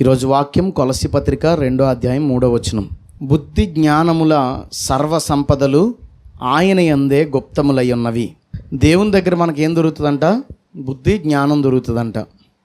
ఈరోజు వాక్యం కొలసి పత్రిక రెండో అధ్యాయం మూడో వచనం. బుద్ధి జ్ఞానముల సర్వ సంపదలు ఆయన ఎందే గుప్తములై ఉన్నవి దేవుని దగ్గర మనకి ఏం దొరుకుతుందంట? బుద్ధి జ్ఞానం దొరుకుతుందంట.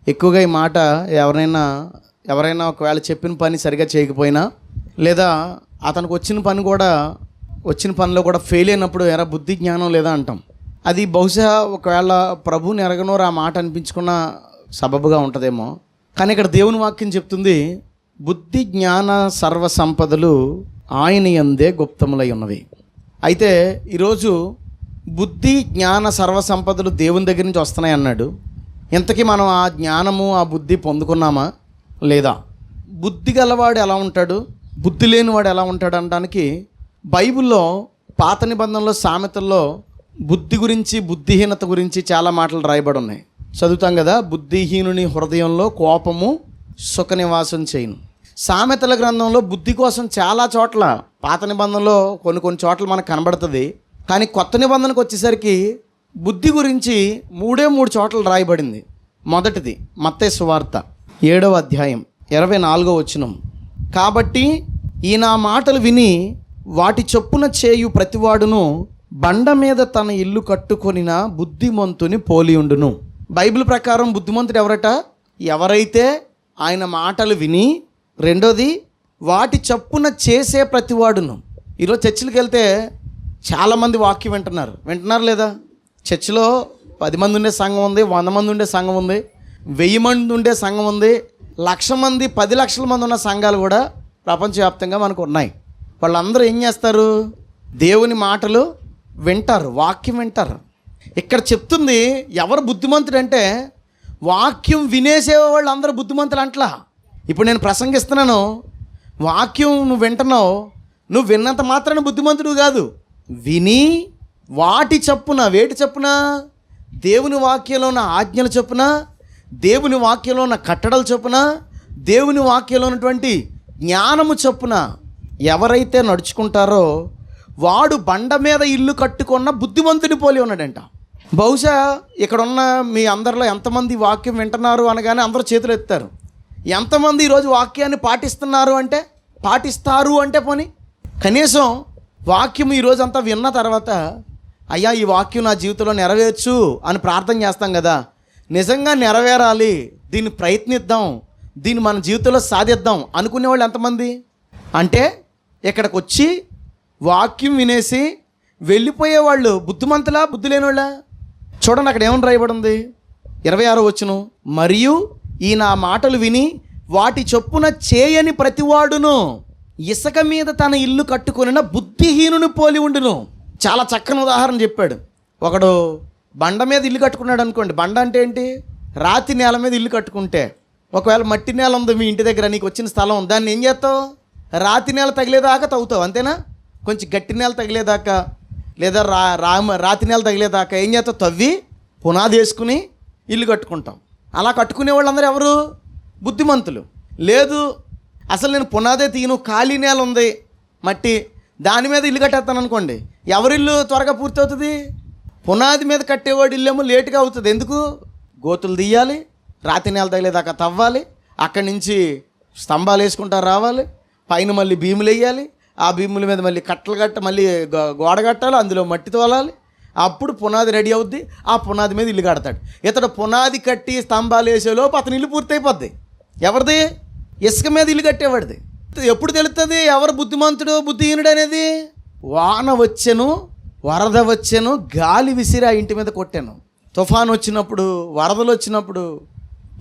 ఎక్కువగా ఈ మాట ఎవరైనా ఎవరైనా ఒకవేళ చెప్పిన పని సరిగా చేయకపోయినా లేదా అతనికి వచ్చిన పని కూడా వచ్చిన పనిలో కూడా ఫెయిల్ అయినప్పుడు ఎరా బుద్ధి జ్ఞానం లేదా అంటాం. అది బహుశా ఒకవేళ ప్రభుని ఎరగనోరు ఆ మాట అనిపించుకున్న సబబుగా ఉంటుందేమో. కానీ ఇక్కడ దేవుని వాక్యం చెప్తుంది బుద్ధి జ్ఞాన సర్వ సంపదలు ఆయన ఎందే గుప్తములై ఉన్నవి. అయితే ఈరోజు బుద్ధి జ్ఞాన సర్వ సంపదలు దేవుని దగ్గర నుంచి వస్తున్నాయి అన్నాడు. ఇంతకీ మనం ఆ జ్ఞానము ఆ బుద్ధి పొందుకున్నామా? లేదా? బుద్ధి గలవాడు ఎలా ఉంటాడు? బుద్ధి లేనివాడు ఎలా ఉంటాడు అనడానికి బైబిల్లో పాత నిబంధనలో సామెతల్లో బుద్ధి గురించి బుద్ధిహీనత గురించి చాలా మాటలు రాయబడి ఉన్నాయి. చదువుతాం కదా బుద్ధిహీనుని హృదయంలో కోపము సుఖ నివాసం చేయను. సామెతల గ్రంథంలో బుద్ధి కోసం చాలా చోట్ల పాత నిబంధనలో కొన్ని కొన్ని చోట్ల మనకు కనబడుతుంది. కానీ కొత్త నిబంధనకు వచ్చేసరికి బుద్ధి గురించి మూడే మూడు చోట్ల రాయబడింది. మొదటిది మత్తే సువార్త ఏడవ అధ్యాయం ఇరవై నాలుగో వచనం. కాబట్టి ఈ నా మాటలు విని వాటి చొప్పున చేయు ప్రతివాడును బండ మీద తన ఇల్లు కట్టుకొనిన బుద్ధిమంతుని పోలియుండును బైబిల్ ప్రకారం బుద్ధిమంతుడు ఎవరట? ఎవరైతే ఆయన మాటలు విని రెండోది వాటి చప్పున చేసే ప్రతివాడును. ఈరోజు చర్చిలకు వెళ్తే చాలామంది వాక్యం వింటున్నారు. వింటున్నారు లేదా? చర్చిలో పది మంది ఉండే సంఘం ఉంది వంద మంది ఉండే సంఘం ఉంది వెయ్యి మంది ఉండే సంఘం ఉంది లక్ష మంది పది లక్షల మంది ఉన్న సంఘాలు కూడా ప్రపంచవ్యాప్తంగా మనకు ఉన్నాయి. వాళ్ళందరూ ఏం చేస్తారు? దేవుని మాటలు వింటారు వాక్యం వింటారు. ఇక్కడ చెప్తుంది ఎవరు బుద్ధిమంతుడు అంటే వాక్యం వినేసే వాళ్ళు అందరూ బుద్ధిమంతులు అంటలా. ఇప్పుడు నేను ప్రసంగిస్తున్నాను. వాక్యం నువ్వు వింటున్నావు. నువ్వు విన్నంత మాత్రాన బుద్ధిమంతుడు కాదు. విని వాటి చప్పున వేటి చెప్పున దేవుని వాక్యంలో ఉన్న ఆజ్ఞల చొప్పున దేవుని వాక్యంలో ఉన్న కట్టడల చొప్పున దేవుని వాక్యంలో ఉన్నటువంటి జ్ఞానము చొప్పున ఎవరైతే నడుచుకుంటారో వాడు బండ మీద ఇల్లు కట్టుకున్న బుద్ధిమంతుని పోలి ఉన్నాడంట. బహుశా ఇక్కడ ఉన్న మీ అందరిలో ఎంతమంది వాక్యం వింటున్నారు అనగానే అందరూ చేతులు ఎత్తారు. ఎంతమంది ఈరోజు వాక్యాన్ని పాటిస్తున్నారు అంటే పాటిస్తారు అంటే పోని కనీసం వాక్యం ఈరోజు అంతా విన్న తర్వాత అయ్యా ఈ వాక్యం నా జీవితంలో నెరవేర్చు అని ప్రార్థన చేస్తాం కదా. నిజంగా నెరవేరాలి దీన్ని ప్రయత్నిద్దాం దీన్ని మన జీవితంలో సాధిద్దాం అనుకునే వాళ్ళు ఎంతమంది? అంటే ఇక్కడికి వచ్చి వాక్యం వినేసి వెళ్ళిపోయే వాళ్ళు బుద్ధిమంతులా బుద్ధి లేనివాళ్ళ? చూడండి అక్కడ ఏమని రాయబడి ఉంది ఇరవై ఆరో వచ్చును మరియు ఈ నా మాటలు విని వాటి చొప్పున చేయని ప్రతివాడును ఇసుక మీద తన ఇల్లు కట్టుకొనిన బుద్ధిహీనుని పోలి ఉండును. చాలా చక్కని ఉదాహరణ చెప్పాడు. ఒకడు బండ మీద ఇల్లు కట్టుకున్నాడు అనుకోండి. బండ అంటే ఏంటి? రాతి నేల మీద ఇల్లు కట్టుకుంటే. ఒకవేళ మట్టి నేల ఉంది మీ ఇంటి దగ్గర నీకు వచ్చిన స్థలం దాన్ని ఏం చేస్తావు? రాతి నేల తగిలేదాకా తవ్వుతావు అంతేనా? కొంచెం గట్టి నేల తగిలేదాకా. లేదా రా రామ రాతి నెల తగిలేదాకా ఏం చేస్తా తవ్వి పునాది వేసుకుని ఇల్లు కట్టుకుంటాం. అలా కట్టుకునే వాళ్ళందరూ ఎవరు? బుద్ధిమంతులు. లేదు అసలు నేను పునాదే తీయను ఖాళీ నేల ఉంది మట్టి దాని మీద ఇల్లు కట్టేస్తాను అనుకోండి. ఎవరిల్లు త్వరగా పూర్తి అవుతుంది పునాది మీద కట్టేవాడు ఇల్లేమో లేటుగా అవుతుంది. ఎందుకు? గోతులు తీయాలి రాతి నేల తగిలేదాకా తవ్వాలి అక్కడి నుంచి స్తంభాలు వేసుకుంటా రావాలి పైన మళ్ళీ భీములు వేయాలి ఆ భీముల మీద మళ్ళీ కట్టలు కట్ట మళ్ళీ గోడ కట్టాలి అందులో మట్టి తోలాలి. అప్పుడు పునాది రెడీ అవుద్ది. ఆ పునాది మీద ఇల్లు కడతాడు. ఇతడు పునాది కట్టి స్తంభాలు వేసేలోపు అతని ఇల్లు పూర్తయిపోద్ది. ఎవరిది? ఇసుక మీద ఇల్లు కట్టేవాడిది. ఎప్పుడు తెలుస్తుంది ఎవరు బుద్ధిమంతుడు బుద్ధిహీనుడు అనేది? వాన వచ్చెను వరద వచ్చెను గాలి విసిరి ఆ ఇంటి మీద కొట్టాను. తుఫాన్ వచ్చినప్పుడు వరదలు వచ్చినప్పుడు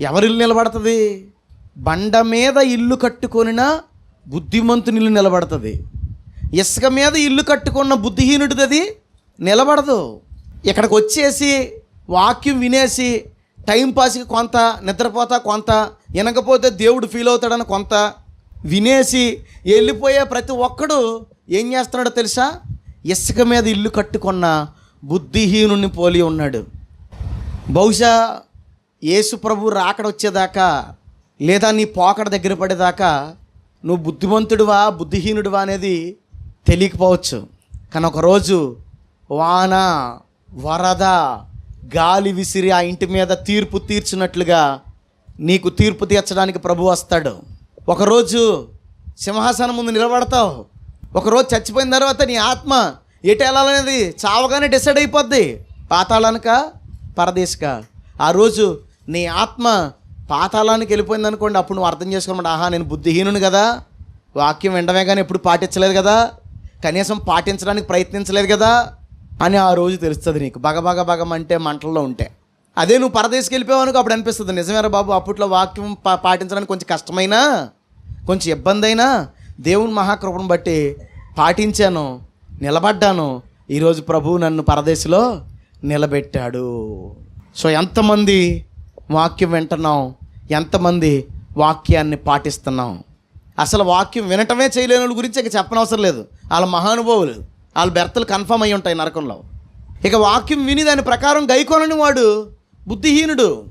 ఎవరిల్లు నిలబడుతుంది? బండ మీద ఇల్లు కట్టుకొనినా బుద్ధిమంతుని నిలబడుతుంది. ఇసుక మీద ఇల్లు కట్టుకున్న బుద్ధిహీనుడిది అది నిలబడదు. ఇక్కడికి వచ్చేసి వాక్యం వినేసి టైంపాస్కి కొంత నిద్రపోతా కొంత వినకపోతే దేవుడు ఫీల్ అవుతాడని కొంత వినేసి వెళ్ళిపోయే ప్రతి ఒక్కడు ఏం చేస్తున్నాడో తెలుసా? ఇసుక మీద ఇల్లు కట్టుకున్న బుద్ధిహీనుని పోలి ఉన్నాడు. బహుశా యేసు ప్రభు రాకడ వచ్చేదాకా లేదా నీ పోకడ దగ్గర పడేదాకా నువ్వు బుద్ధిమంతుడివా బుద్ధిహీనుడివా అనేది తెలియకపోవచ్చు. కానీ ఒకరోజు వాన వరద గాలి విసిరి ఆ ఇంటి మీద తీర్పు తీర్చినట్లుగా నీకు తీర్పు తీర్చడానికి ప్రభు వస్తాడు. ఒకరోజు సింహాసనం ముందు నిలబడతావు. ఒకరోజు చచ్చిపోయిన తర్వాత నీ ఆత్మ ఎటు వెళ్ళాలనేది చావగానే డిసైడ్ అయిపోద్ది. పాతాళనక పరదేశక? ఆ రోజు నీ ఆత్మ పాతాళానికి వెళ్ళిపోయింది అనుకోండి అప్పుడు నువ్వు అర్థం చేసుకోమంటే ఆహా నేను బుద్ధిహీనుని కదా వాక్యం వినడమే కానీ ఎప్పుడు పాటించలేదు కదా కనీసం పాటించడానికి ప్రయత్నించలేదు కదా అని ఆ రోజు తెలుస్తుంది నీకు. బగబగ బగ అంటే మంటల్లో ఉంటే. అదే నువ్వు పరదేశకి వెళ్ళిపోయావు అనుకో అప్పుడు అనిపిస్తుంది నిజమేరా బాబు అప్పట్లో వాక్యం పా పాటించడానికి కొంచెం కష్టమైనా కొంచెం ఇబ్బంది అయినా దేవుని మహాకృపను బట్టి పాటించాను నిలబడ్డాను ఈరోజు ప్రభువు నన్ను పరదేశంలో నిలబెట్టాడు. సో ఎంతమంది వాక్యం వింటున్నాం ఎంతమంది వాక్యాన్ని పాటిస్తున్నాం? అసలు వాక్యం వినటమే చేయలేని వాళ్ళ గురించి ఇక చెప్పనవసరం లేదు. వాళ్ళ మహానుభావులు వాళ్ళ బెర్తలు కన్ఫర్మ్ అయి ఉంటాయి నరకంలో. ఇక వాక్యం విని దాని ప్రకారం గైకోనని వాడు బుద్ధిహీనుడు.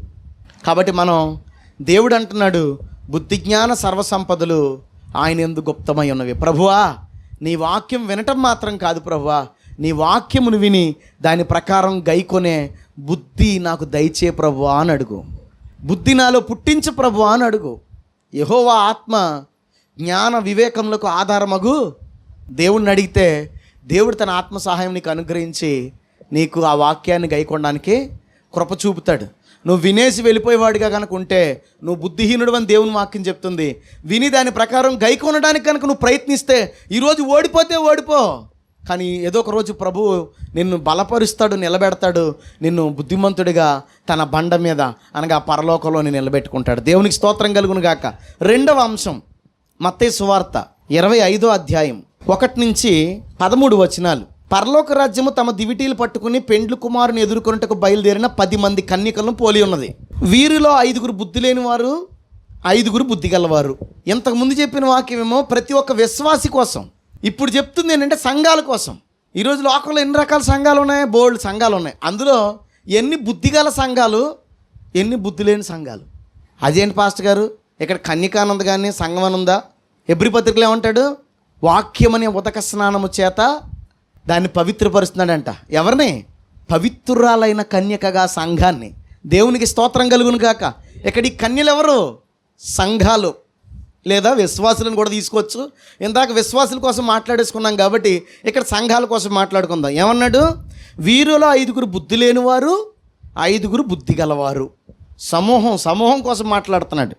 కాబట్టి మనం దేవుడు అంటున్నాడు బుద్ధి జ్ఞాన సర్వసంపదలు ఆయన ఎందుకు గుప్తమై ఉన్నవి. ప్రభువా నీ వాక్యం వినటం మాత్రం కాదు ప్రభువా. నీ వాక్యమును విని దాని ప్రకారం గైకొనే బుద్ధి నాకు దయచే ప్రభువా అని అడుగు. బుద్ధి నాలో పుట్టించు ప్రభువా అని అడుగు. యహోవా ఆత్మ జ్ఞాన వివేకములకు ఆధారమగు. దేవుణ్ణి అడిగితే దేవుడు తన ఆత్మ సహాయం నీకు అనుగ్రహించి నీకు ఆ వాక్యాన్ని గైకొనడానికి కృప చూపుతాడు. నువ్వు వినేసి వెళ్ళిపోయేవాడిగా కనుక ఉంటే నువ్వు బుద్ధిహీనుడు అని దేవుని వాక్యం చెప్తుంది. విని దాని ప్రకారం గైకొనడానికి కనుక నువ్వు ప్రయత్నిస్తే ఈరోజు ఓడిపోతే ఓడిపో. కానీ ఏదో ఒక రోజు ప్రభు నిన్ను బలపరుస్తాడు నిలబెడతాడు నిన్ను బుద్ధిమంతుడిగా తన బండ మీద అనగా పరలోకంలో నిలబెట్టుకుంటాడు. దేవునికి స్తోత్రం కలుగును గాక. రెండవ అంశం మత్తే సువార్త ఇరవై ఐదో అధ్యాయం ఒకటి నుంచి పదమూడు వచనాలు. పరలోక రాజ్యము తమ దివిటీలు పట్టుకుని పెండ్లు కుమారుని ఎదుర్కొన్నట్టుకు బయలుదేరిన పది మంది కన్యకలను పోలి ఉన్నది. వీరిలో ఐదుగురు బుద్ధి లేని వారు ఐదుగురు బుద్ధి గలవారు. ఇంతకుముందు చెప్పిన వాక్యమేమో ప్రతి ఒక్క విశ్వాసి కోసం ఇప్పుడు చెప్తుంది ఏంటంటే సంఘాల కోసం. ఈరోజు లోకంలో ఎన్ని రకాల సంఘాలు ఉన్నాయి? బోల్డ్ సంఘాలు ఉన్నాయి. అందులో ఎన్ని బుద్ధిగల సంఘాలు ఎన్ని బుద్ధి లేని సంఘాలు? అదేంటి పాస్టర్ గారు? ఇక్కడ కన్యకానంద కానీ సంఘం అని ఉందా ఎబ్రి పత్రికలు ఏమంటాడు? వాక్యం అనే ఉదక స్నానము చేత దాన్ని పవిత్రపరుస్తున్నాడంట. ఎవరిని? పవిత్రురాలైన కన్యకగా సంఘాన్ని. దేవునికి స్తోత్రం కలుగును గాక. ఇక్కడ ఈ కన్యలు ఎవరు సంఘాలు. లేదా విశ్వాసులను కూడా తీసుకోవచ్చు. ఇందాక విశ్వాసుల కోసం మాట్లాడేసుకున్నాం కాబట్టి ఇక్కడ సంఘాల కోసం మాట్లాడుకుందాం. ఏమన్నాడు? వీరిలో ఐదుగురు బుద్ధి లేనివారు ఐదుగురు బుద్ధి గలవారు. సమూహం సమూహం కోసం మాట్లాడుతున్నాడు.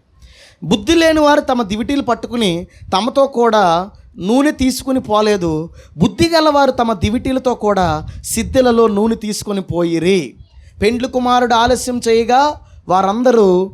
బుద్ధి లేనివారు తమ దివిటీలు పట్టుకుని తమతో కూడా నూనె తీసుకుని పోలేదు. బుద్ధి గలవారు తమ దివిటీలతో కూడా సిద్ధులలో నూనె తీసుకొని పోయిరి. పెండ్లి కుమారుడు ఆలస్యం చేయగా వారందరూ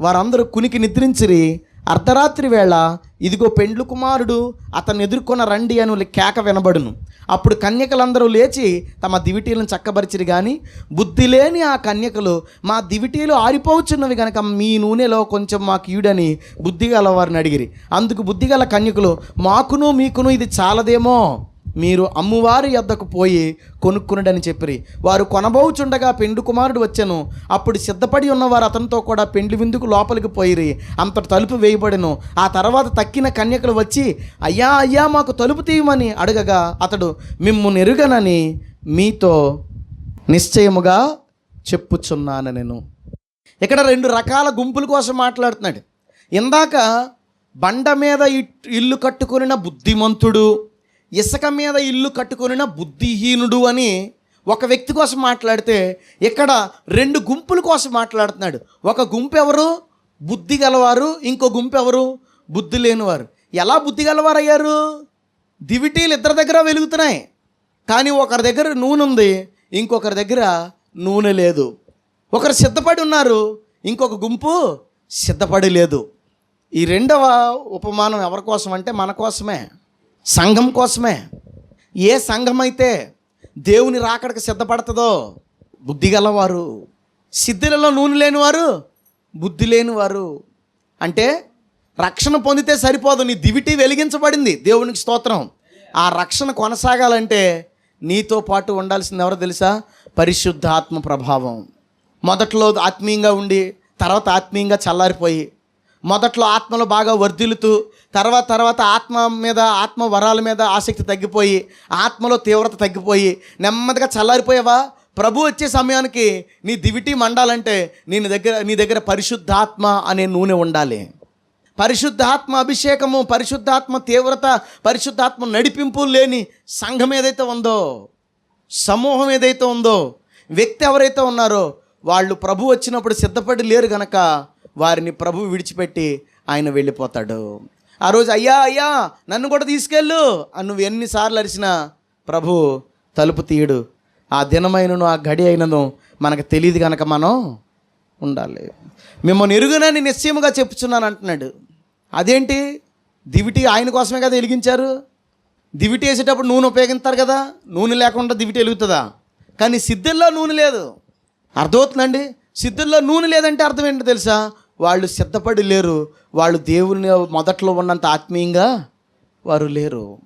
వారందరూ కునికి నిద్రించిరి. అర్ధరాత్రి వేళ ఇదిగో పెండ్లు కుమారుడు అతను ఎదుర్కొన్న రండి అని కేక వినబడును. అప్పుడు కన్యకలందరూ లేచి తమ దివిటీలను చక్కబరిచిరు కానీ బుద్ధి లేని ఆ కన్యకలు మా దివిటీలు ఆరిపోవచ్చున్నవి కనుక మీ నూనెలో కొంచెం మాకు ఈడని బుద్ధిగల వారిని అడిగిరి. అందుకు బుద్ధిగల కన్యకులు మాకును మీకును ఇది చాలదేమో? మీరు అమ్మువారి యొద్దకు పోయి కొనుక్కునడని చెప్పిరి. వారు కొనబోచుండగా పెండు కుమారుడు వచ్చెను. అప్పుడు సిద్ధపడి ఉన్నవారు అతనితో కూడా పెండ్లి విందుకు లోపలికి పోయిరి. అంత తలుపు వేయబడెను. ఆ తర్వాత తక్కిన కన్యకలు వచ్చి అయ్యా అయ్యా మాకు తలుపు తీయమని అడగగా అతడు మిమ్ము నెరుగనని మీతో నిశ్చయముగా చెప్పుచున్నాను నేను. ఇక్కడ రెండు రకాల గుంపుల కోసం మాట్లాడుతున్నాడు. ఇందాక బండ మీద ఇల్లు కట్టుకుని బుద్ధిమంతుడు ఇసుక మీద ఇల్లు కట్టుకొనిన బుద్ధిహీనుడు అని ఒక వ్యక్తి కోసం మాట్లాడితే ఇక్కడ రెండు గుంపుల కోసం మాట్లాడుతున్నాడు. ఒక గుంపు ఎవరు? బుద్ధి గలవారు. ఇంకో గుంపు ఎవరు? బుద్ధి లేనివారు. ఎలా బుద్ధి గలవారు అయ్యారు దివిటీలు ఇద్దరి దగ్గర వెలుగుతున్నాయి. కానీ ఒకరి దగ్గర నూనె ఉంది. ఇంకొకరి దగ్గర నూనె లేదు. ఒకరు సిద్ధపడి ఉన్నారు. ఇంకొక గుంపు సిద్ధపడి లేదు. ఈ రెండవ ఉపమానం ఎవరి కోసం అంటే మన కోసమే. సంఘం కోసమే. ఏ సంఘం అయితే దేవుని రాకడకు సిద్ధపడుతుందో బుద్ధి గలవారు సిద్ధులలో నూనె లేనివారు బుద్ధి లేనివారు. అంటే రక్షణ పొందితే సరిపోదు నీ దివిటి వెలిగించబడింది. దేవునికి స్తోత్రం. ఆ రక్షణ కొనసాగాలంటే నీతో పాటు ఉండాల్సింది ఎవరో తెలుసా? పరిశుద్ధాత్మ ప్రభావం. మొదట్లో ఆత్మీయంగా ఉండి తర్వాత ఆత్మీయంగా చల్లారిపోయి మొదట్లో ఆత్మలో బాగా వర్ధిల్లుతూ తర్వాత తర్వాత ఆత్మ మీద ఆత్మ వరాల మీద ఆసక్తి తగ్గిపోయి ఆత్మలో తీవ్రత తగ్గిపోయి నెమ్మదిగా చల్లారిపోయావా? ప్రభు వచ్చే సమయానికి నీ దివిటి మండాలంటే నీ దగ్గర నీ దగ్గర పరిశుద్ధాత్మ అనే నూనె ఉండాలి. పరిశుద్ధాత్మ అభిషేకము పరిశుద్ధాత్మ తీవ్రత పరిశుద్ధాత్మ నడిపింపు లేని సంఘం ఏదైతే ఉందో సమూహం ఏదైతే ఉందో వ్యక్తి ఎవరైతే ఉన్నారో వాళ్ళు ప్రభు వచ్చినప్పుడు సిద్ధపడి లేరు గనక వారిని ప్రభు విడిచిపెట్టి ఆయన వెళ్ళిపోతాడు. ఆ రోజు అయ్యా అయ్యా నన్ను కూడా తీసుకెళ్ళు అని నువ్వు ఎన్నిసార్లు అరిచినా ప్రభు తలుపు తీయడు. ఆ దినమైనను ఆ గడి అయినను మనకు తెలియదు కనుక మనం ఉండాలి. మిమ్మల్ని ఎరుగునని నిశ్చయముగా చెప్పుచున్నాను అంటున్నాడు. అదేంటి? దివిటి ఆయన కోసమే కదా వెలిగించారు? దివిటి వేసేటప్పుడు నూనె ఉపయోగిస్తారు కదా? నూనె లేకుండా దివిటి వెలుగుతుందా? కానీ సిద్ధుల్లో నూనె లేదు. అర్థమవుతుందండి? సిద్ధుల్లో నూనె లేదంటే అర్థం ఏంటో తెలుసా? వాళ్ళు సిద్ధపడి లేరు. వాళ్ళు దేవుని మొదట్లో ఉన్నంత ఆత్మీయంగా వారు లేరు.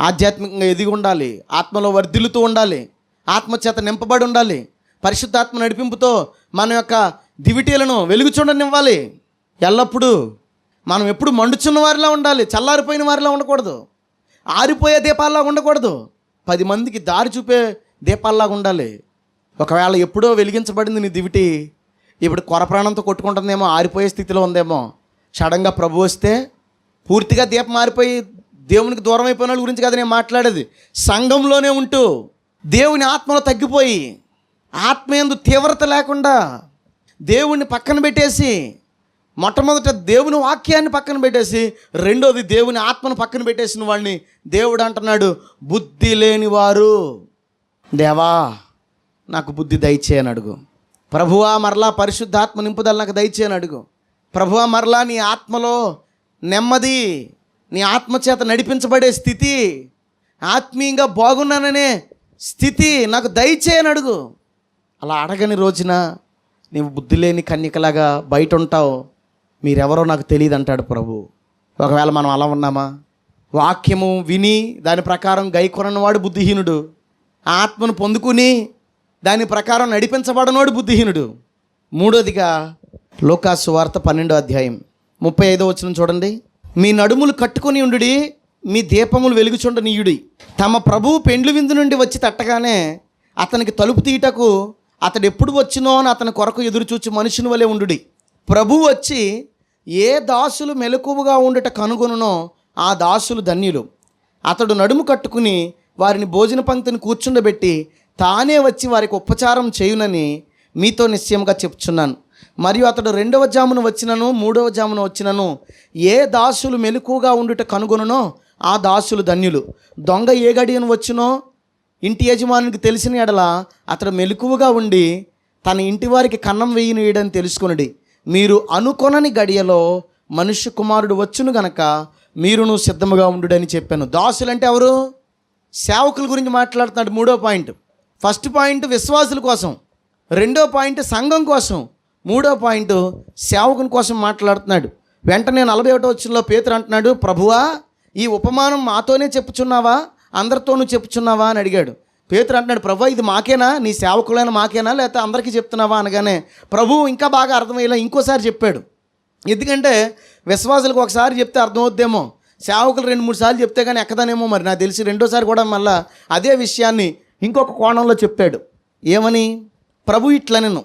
ఆధ్యాత్మికంగా ఎదిగి ఉండాలి. ఆత్మలో వర్ధిల్లుతూ ఉండాలి. ఆత్మచేత నింపబడి ఉండాలి. పరిశుద్ధాత్మ నడిపింపుతో మన యొక్క దివిటీలను వెలుగు చూడనివ్వాలి. ఎల్లప్పుడూ మనం ఎప్పుడు మండుచున్న వారిలా ఉండాలి. చల్లారిపోయిన వారిలా ఉండకూడదు. ఆరిపోయే దీపాల్లా ఉండకూడదు. పది మందికి దారి చూపే దీపాల్లాగా ఉండాలి. ఒకవేళ ఎప్పుడో వెలిగించబడింది నీ దివిటి ఇప్పుడు కొర ప్రాణంతో కొట్టుకుంటుందేమో ఆరిపోయే స్థితిలో ఉందేమో. సడన్గా ప్రభు వస్తే పూర్తిగా దీపం మారిపోయి దేవునికి దూరం అయిపోయిన వాళ్ళ గురించి కదా నేను మాట్లాడేది. సంఘంలోనే ఉంటూ దేవుని ఆత్మలో తగ్గిపోయి ఆత్మయందు తీవ్రత లేకుండా దేవుణ్ణి పక్కన పెట్టేసి మొట్టమొదట దేవుని వాక్యాన్ని పక్కన పెట్టేసి రెండోది దేవుని ఆత్మను పక్కన పెట్టేసిన వాడిని దేవుడు అంటున్నాడు బుద్ధి లేని వారు దేవా నాకు బుద్ధి దయచేయని అడుగు. ప్రభువా మరలా పరిశుద్ధాత్మ నింపుదల నాకు దయచేయని అడుగు. ప్రభువా మరలా నీ ఆత్మలో నెమ్మది నీ ఆత్మచేత నడిపించబడే స్థితి ఆత్మీయంగా బాగున్నాననే స్థితి నాకు దయచేయని అడుగు. అలా అడగని రోజున నీవు బుద్ధి లేని కన్యకలాగా బయట ఉంటావు మీరెవరో నాకు తెలియదు అంటాడు ప్రభు. ఒకవేళ మనం అలా ఉన్నామా? వాక్యము విని దాని ప్రకారం గైకొనవాడు బుద్ధిహీనుడు. ఆత్మను పొందుకుని దాని ప్రకారం నడిపించబడనోడు బుద్ధిహీనుడు. మూడోదిగా లోకాసు వార్త పన్నెండో అధ్యాయం ముప్పై ఐదో వచ్చిన చూడండి. మీ నడుములు కట్టుకొని ఉండుడి మీ దీపములు వెలుగుచుండనీయుడి తమ ప్రభువు పెండ్లు విందు నుండి వచ్చి తట్టగానే అతనికి తలుపు తీయటకు అతడు ఎప్పుడు వచ్చినో అని అతని కొరకు ఎదురుచూచి మనుషుని వలె ఉండుడి. ప్రభువు వచ్చి ఏ దాసులు మెలకువగా ఉండుట కనుగొనునో ఆ దాసులు ధన్యులు. అతడు నడుము కట్టుకుని వారిని భోజన పంక్తిని కూర్చుండబెట్టి తానే వచ్చి వారికి ఉపచారం చేయునని మీతో నిశ్చయంగా చెప్తున్నాను మరియు అతడు రెండవ జామును వచ్చినను మూడవ జామును వచ్చినను ఏ దాసులు మెలకువగా ఉండుట కనుగొనునో ఆ దాసులు ధన్యులు. దొంగ ఏ గడియను వచ్చినో ఇంటి యజమానికి తెలిసిన ఎడల అతడు మెలకువగా ఉండి తన ఇంటి వారికి కన్నం వేయనీయడని తెలుసుకునడి. మీరు అనుకొనని గడియలో మనుష్య కుమారుడు వచ్చును గనక మీరును సిద్ధముగా ఉండుడని చెప్పాను. దాసులంటే ఎవరు? సేవకుల గురించి మాట్లాడుతున్నాడు మూడో పాయింట్. ఫస్ట్ పాయింట్ విశ్వాసుల కోసం రెండో పాయింట్ సంఘం కోసం మూడో పాయింట్ సేవకుని కోసం మాట్లాడుతున్నాడు. వెంటనే నలభై ఒకటో వచ్చినలో పేతురు అంటున్నాడు ప్రభువా ఈ ఉపమానం మాతోనే చెప్పుచున్నావా? అందరితోనూ చెప్పుచున్నావా? అని అడిగాడు. పేతురు అంటున్నాడు ప్రభు ఇది మాకేనా? నీ సేవకులైన మాకేనా? లేకపోతే అందరికీ చెప్తున్నావా? అనగానే ప్రభు ఇంకా బాగా అర్థమయ్యేలా ఇంకోసారి చెప్పాడు. ఎందుకంటే విశ్వాసులకు ఒకసారి చెప్తే అర్థమవుద్దేమో. సేవకులు రెండు మూడు సార్లు చెప్తే కానీ ఎక్కదానేమో మరి. నాకు తెలిసి రెండోసారి కూడా మళ్ళీ అదే విషయాన్ని ఇంకొక కోణంలో చెప్పాడు ఏమని? ప్రభు ఇట్లనెను.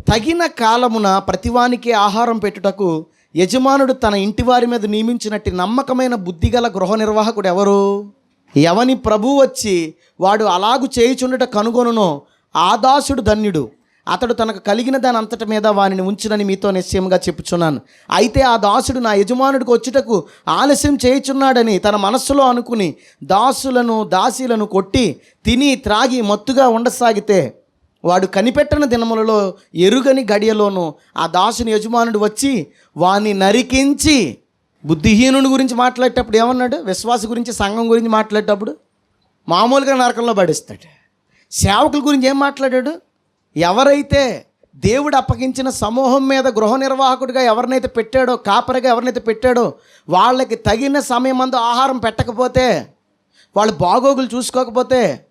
తగిన కాలమున ప్రతివానికి ఆహారం పెట్టుటకు యజమానుడు తన ఇంటి వారి మీద నియమించినట్టు నమ్మకమైన బుద్ధిగల గృహ నిర్వాహకుడు ఎవరు? ఎవని ప్రభు వచ్చి వాడు అలాగు చేయుచుండట కనుగొనునో ఆ దాసుడు ధన్యుడు. అతడు తనకు కలిగిన దాని అంతటి మీద వానిని ఉంచునని మీతో నిశ్చయంగా చెప్పుచున్నాను. అయితే ఆ దాసుడు నా యజమానుడికి వచ్చుటకు ఆలస్యం చేయుచున్నాడని తన మనస్సులో అనుకుని దాసులను దాసీలను కొట్టి తిని త్రాగి మత్తుగా ఉండసాగితే వాడు కనిపెట్టని దినములలో ఎరుగని గడియలోనూ ఆ దాసుని యజమానుడు వచ్చి వాని నరికించి బుద్ధిహీనుని గురించి మాట్లాడేటప్పుడు ఏమన్నాడు? విశ్వాస గురించి సంఘం గురించి మాట్లాడేటప్పుడు మామూలుగా నరకంలో పడేస్తాడు. సేవకుల గురించి ఏం మాట్లాడాడు? ఎవరైతే దేవుడు అప్పగించిన సమూహం మీద గృహ నిర్వాహకుడిగా ఎవరినైతే పెట్టాడో కాపరిగా ఎవరినైతే పెట్టాడో వాళ్ళకి తగిన సమయం అందు ఆహారం పెట్టకపోతే వాళ్ళు బాగోగులు చూసుకోకపోతే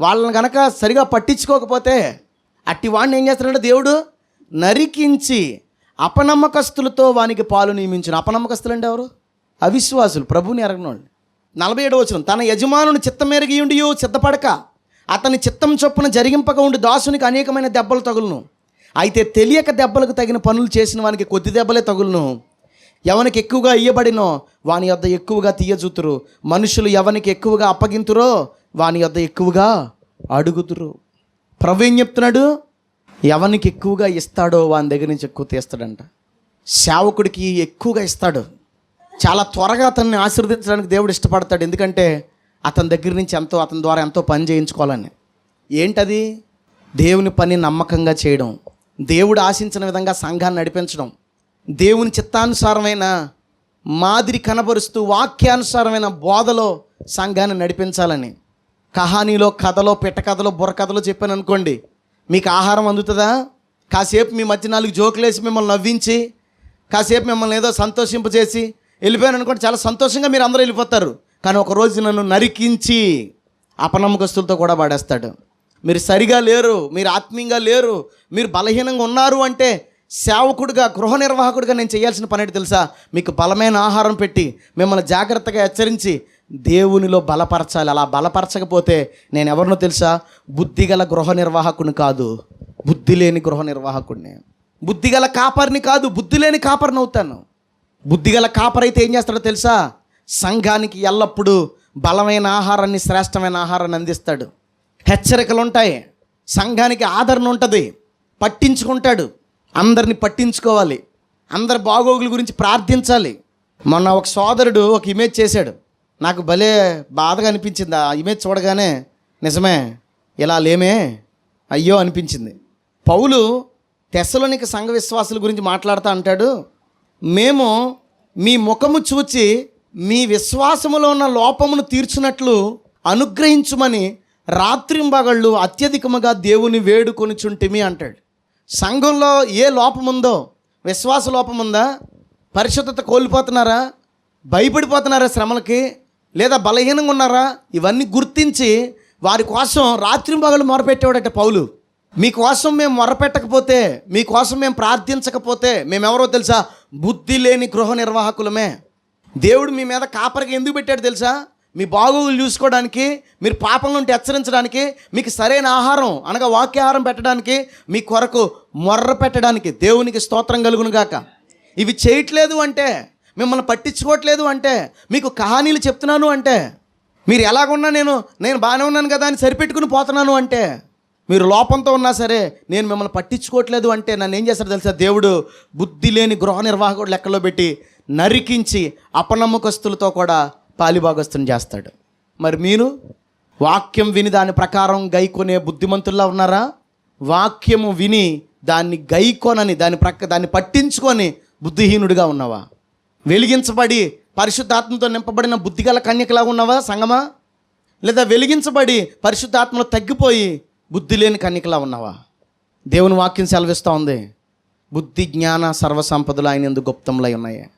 వాళ్ళని గనక సరిగా పట్టించుకోకపోతే అట్టి వాడిని ఏం చేస్తున్నాడు దేవుడు నరికించి అపనమ్మకస్తులతో వానికి పాలు నియమించిన అపనమ్మకస్తులు అంటే ఎవరు? అవిశ్వాసులు ప్రభుని ఎరగనోళ్ళు. నలభై ఏడు వచ్చిన తన యజమానుని చిత్తమేరగియుండి సిద్ధపడక అతని చిత్తం చొప్పున జరిగింపక ఉండి దాసునికి అనేకమైన దెబ్బలు తగులును. అయితే తెలియక దెబ్బలకు తగిన పనులు చేసిన వానికి కొద్ది దెబ్బలే తగులును. ఎవనికి ఎక్కువగా ఇయ్యబడినో వాని యొద్ద ఎక్కువగా తీయజూతురు. మనుషులు ఎవనికి ఎక్కువగా అప్పగింతురో వాని యొద్ద ఎక్కువగా అడుగుతురు. ప్రభు ఏం చెప్తున్నాడు? ఎవనికి ఎక్కువగా ఇస్తాడో వాని దగ్గర నుంచి ఎక్కువ తీస్తాడంట. సేవకుడికి ఎక్కువగా ఇస్తాడు. చాలా త్వరగా అతన్ని ఆశీర్వదించడానికి దేవుడు ఇష్టపడతాడు. ఎందుకంటే అతని దగ్గర నుంచి ఎంతో అతని ద్వారా ఎంతో పని చేయించుకోవాలని. ఏంటది? దేవుని పని నమ్మకంగా చేయడం. దేవుడు ఆశించిన విధంగా సంఘాన్ని నడిపించడం. దేవుని చిత్తానుసారమైన మాదిరి కనబరుస్తూ వాక్యానుసారమైన బోధలో సంఘాన్ని నడిపించాలని. కహానీలో కథలో పిట్టకథలో బుర్రకథలో చెప్పాను అనుకోండి మీకు ఆహారం అందుతుందా? కాసేపు మీ మధ్య నాలుగు జోకులేసి మిమ్మల్ని నవ్వించి కాసేపు మిమ్మల్ని ఏదో సంతోషింపజేసి వెళ్ళిపోయాను అనుకోండి చాలా సంతోషంగా మీరు అందరూ వెళ్ళిపోతారు. కానీ ఒక రోజు నన్ను నరికించి అపనమ్మకస్తులతో కూడా వాడేస్తాడు. మీరు సరిగా లేరు మీరు ఆత్మీయంగా లేరు మీరు బలహీనంగా ఉన్నారు అంటే సేవకుడిగా గృహ నిర్వాహకుడిగా నేను చేయాల్సిన పని తెలుసా? మీకు బలమైన ఆహారం పెట్టి మిమ్మల్ని జాగ్రత్తగా హెచ్చరించి దేవునిలో బలపరచాలి. అలా బలపరచకపోతే నేను ఎవరినో తెలుసా? బుద్ధిగల గృహ నిర్వాహకుని కాదు. బుద్ధి లేని గృహ నిర్వాహకుడిని. బుద్ధిగల కాపర్ని కాదు బుద్ధి లేని కాపర్ని అవుతాను. బుద్ధిగల కాపరైతే ఏం చేస్తాడో తెలుసా? సంఘానికి ఎల్లప్పుడూ బలమైన ఆహారాన్ని శ్రేష్టమైన ఆహారాన్ని అందిస్తాడు. హెచ్చరికలు ఉంటాయి సంఘానికి ఆదరణ ఉంటుంది. పట్టించుకుంటాడు. అందరిని పట్టించుకోవాలి. అందరి బాగోగుల గురించి ప్రార్థించాలి. మొన్న ఒక సోదరుడు ఒక ఇమేజ్ చేశాడు. నాకు భలే బాధగా అనిపించింది. ఆ ఇమేజ్ చూడగానే నిజమే ఇలా లేమే? అయ్యో అనిపించింది. పౌలు తెసలోనిక సంఘ విశ్వాసుల గురించి మాట్లాడుతూ అంటాడు. మేము మీ ముఖము చూచి మీ విశ్వాసములో ఉన్న లోపమును తీర్చునట్లు అనుగ్రహించుమని రాత్రింబగళ్ళు అత్యధికముగా దేవుని వేడుకొనిచుంటిమి అంటాడు. సంఘంలో ఏ లోపముందో విశ్వాస లోపముందా? ఉందా పరిశుద్ధత కోల్పోతున్నారా? భయపడిపోతున్నారా శ్రమలకి? లేదా బలహీనంగా ఉన్నారా? ఇవన్నీ గుర్తించి వారి కోసం రాత్రింబగలు మొరపెట్టేవాడట పౌలు. మీకోసం మేము మొరపెట్టకపోతే మీకోసం మేము ప్రార్థించకపోతే మేమెవరో తెలుసా? బుద్ధి లేని గృహ నిర్వాహకులమే. దేవుడు మీ మీద కాపరికి ఎందుకు పెట్టాడు తెలుసా? మీ బాగోగులు చూసుకోవడానికి మీరు పాపం నుండి హెచ్చరించడానికి మీకు సరైన ఆహారం అనగా వాక్యాహారం పెట్టడానికి మీ కొరకు మొర్ర పెట్టడానికి దేవునికి స్తోత్రం కలుగును గాక. ఇవి చేయట్లేదు అంటే మిమ్మల్ని పట్టించుకోవట్లేదు అంటే మీకు కహానీలు చెప్తున్నాను అంటే మీరు ఎలాగున్నా నేను నేను బాగానే ఉన్నాను కదా అని సరిపెట్టుకుని పోతున్నాను అంటే మీరు లోపంతో ఉన్నా సరే నేను మిమ్మల్ని పట్టించుకోవట్లేదు అంటే నన్ను ఏం చేస్తాడు తెలుసా? దేవుడు బుద్ధి లేని గృహ నిర్వాహకుడు లెక్కలో పెట్టి నరికించి అపనమ్మకస్తులతో కూడా పాలిభాగస్తుని చేస్తాడు. మరి మీరు వాక్యం విని దాని ప్రకారం గైకొనే బుద్ధిమంతుల్లా ఉన్నారా? వాక్యము విని దాన్ని గైకొనని దాని ప్రక్క దాన్ని పట్టించుకొని బుద్ధిహీనుడిగా ఉన్నావా? వెలిగించబడి పరిశుద్ధాత్మతో నింపబడిన బుద్ధిగల కన్యకలా ఉన్నావా సంగమా? లేదా వెలిగించబడి పరిశుద్ధాత్మలో తగ్గిపోయి బుద్ధి లేని కన్యకలా ఉన్నావా? దేవుని వాక్యం సెలవిస్తూ ఉంది. బుద్ధి జ్ఞాన సర్వసంపదలు ఆయన ఎందుకు గుప్తంలో ఉన్నాయి.